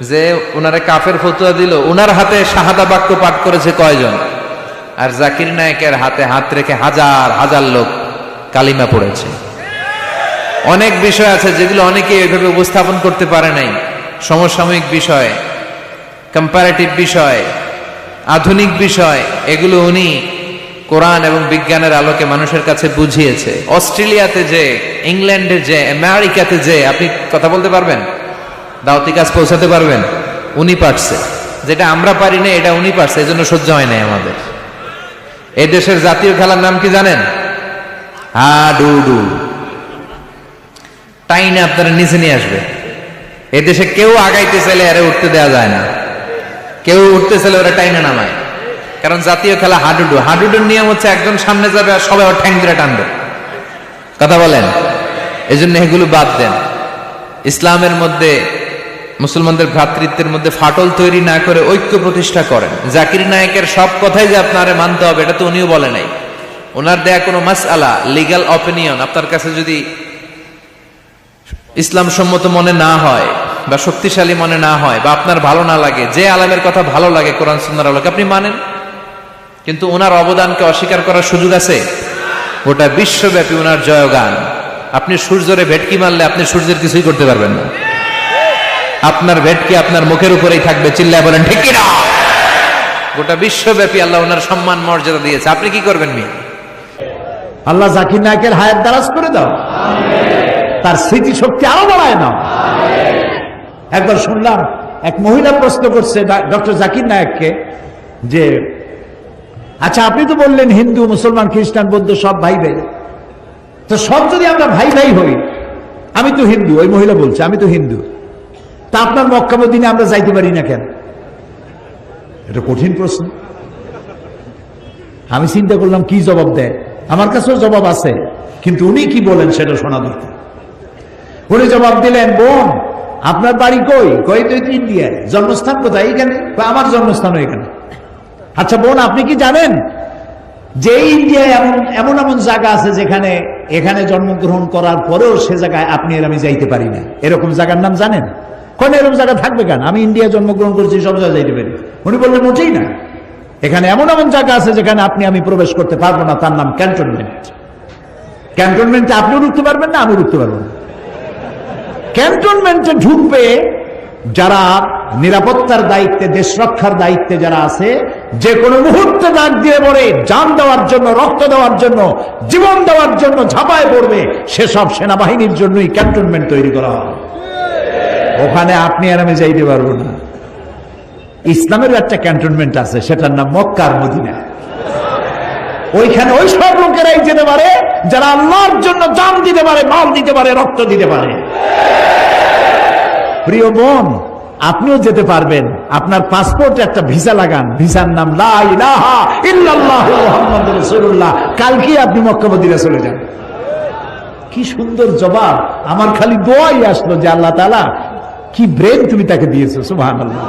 যে ওনারে কাফের ফতুয়া দিল ওনার হাতে শাহাদা বাক্য পাঠ করেছে কয়জন? আর জাকির নায়কের হাতে হাত রেখে হাজার হাজার লোক কালিমা পড়েছে। অনেক বিষয় আছে যেগুলো অনেকে এভাবে উপস্থাপন করতে পারে নাই। সমসাময়িক বিষয় কম্পারেটিভ বিষয়, আধুনিক বিষয়, এগুলো উনি কোরআন এবং বিজ্ঞানের আলোকে মানুষের কাছে বুঝিয়েছে। অস্ট্রেলিয়াতে যে, ইংল্যান্ডে যে, আমেরিকাতে যে, আপনি কথা বলতে পারবেন? দাওতি কাজ পৌঁছাতে পারবেন? উনি পারছে। যেটা আমরা পারি না, এটা উনি পারছে এই জন্য সহ্য হয় নাই আমাদের। এই দেশের জাতীয় খেলার নাম কি জানেন? Hadudu. টাইনে আপনারা নিচে নিয়ে আসবে। এদেশে কেউ আগাইতে চাইলে আরে উঠতে দেওয়া যায় না। কেউ উঠতে চাইলে ওরা টাইনে নামায়। কারণ জাতীয় খেলা হাডুডু। হাডুডুর নিয়ম হচ্ছে একজন সামনে যাবে আর সবাই ওর ঠ্যাং ধরে টানবে। কথা বলেন। এই জন্য এগুলো বাদ দেন। ইসলামের মধ্যে মুসলমানদের ভ্রাতৃত্বের মধ্যে ফাটল তৈরি না করে ঐক্য প্রতিষ্ঠা করেন। জাকির নায়কের সব কথাই যে আপনারে মানতে হবে, এটা তো উনিও বলে নাই। ওনার দেয়া কোনো মাস আলা লিগাল অপিনিয়ন আপনার কাছে যদি ইসলাম সম্মত মনে না হয় বা শক্তিশালী মনে না হয় বা আপনার ভালো না লাগে, যে আলামের কথা ভালো লাগে, কোরআন সুন্দর আলোকে, আপনি মানেন। কিন্তু ওনার অবদানকে অস্বীকার করার সুযোগ আছে? গোটা বিশ্বব্যাপী ওনার জয়গান। আপনি সূর্যরে ভেটকি মারলে আপনি সূর্যের কিছুই করতে পারবেন না। আপনার ভেটকি আপনার মুখের উপরেই থাকবে? চিল্লায় বলেন, ঠিক না গোটা বিশ্বব্যাপী আল্লাহ ওনার সম্মান, মর্যাদা দিয়েছে। আপনি কি করবেন মি? আল্লাহ জাকির নায়কের হায়াত দারাজ করে দাও। তার স্মৃতি শক্তি আরও বাড়ায় নাও। একবার শুনলাম এক মহিলা প্রশ্ন করছে ডক্টর জাকির নায়ককে যে আচ্ছা আপনি তো বললেন হিন্দু, মুসলমান, খ্রিস্টান, বৌদ্ধ সব ভাই ভাই। তো সব যদি আমরা ভাই ভাই হই, আমি তো হিন্দু, ওই মহিলা বলছে, আমি তো হিন্দু। তা আপনার মক্কামদিনে আমরা যাইতে পারি না কেন? এটা কঠিন প্রশ্ন। আমি চিন্তা করলাম, কি জবাব দেয়? আমার কাছেও জবাব আছে, কিন্তু উনি কি বলেন সেটা শোনা দরকার। উনি জবাব দিলেন, বোন, আপনার বাড়ি কই? কই তো ইন্ডিয়ায়। জন্মস্থান কোথায় এখানে? আমার জন্মস্থান এখানে। আচ্ছা বোন, আপনি কি জানেন যে ইন্ডিয়ায় এমন এমন এমন জায়গা আছে যেখানে, এখানে জন্মগ্রহণ করার পরেও সে জায়গায় আপনি আর আমি যাইতে পারি না এরকম জায়গার নাম জানেন? কোন এরকম জায়গা থাকবে কেন? আমি ইন্ডিয়া জন্মগ্রহণ করছি, সব জায়গায় যাইতে পারি। উনি বললেন মোটেই না। এখানে এমন এমন জায়গা আছে যেখানে আপনি, আমি প্রবেশ করতে পারব না, তার নাম ক্যান্টনমেন্ট। ক্যান্টনমেন্টে আপনিও ঢুকতে পারবেন না আমি ঢুকতে পারব না। ক্যান্টনমেন্টে ঢুকবে যারা নিরাপত্তার দায়িত্বে, দেশ রক্ষার দায়িত্বে যারা আছে যে কোনো মুহূর্তে ডাক দিয়ে পড়ে যান দেওয়ার জন্য, রক্ত দেওয়ার জন্য, জীবন দেওয়ার জন্য ঝাঁপায় পড়বে, সেসব সেনাবাহিনীর জন্যই ক্যান্টনমেন্ট তৈরি করা হয় ওখানে আপনি আর আমি যাইতে পারব না। ইসলামের একটা ক্যান্টনমেন্ট আছে, সেটার নাম মক্কার মদিনা। ওইখানে ওই সব লোকেরাই যেতে পারে, যারা আল্লাহর জন্য জান দিতে পারে, মাল দিতে পারে, রক্ত দিতে পারে। প্রিয় বোন, আপনিও যেতে পারবেন। আপনার পাসপোর্টে একটা ভিসা লাগান। ভিসার নাম কালকে আপনি মক্কা মদিনা চলে যান। কি সুন্দর জবাব। আমার খালি দোয়াই আসলো যে আল্লাহ তাআলা কি ব্রেন তুমি তাকে দিয়েছ সুবহানাল্লাহ।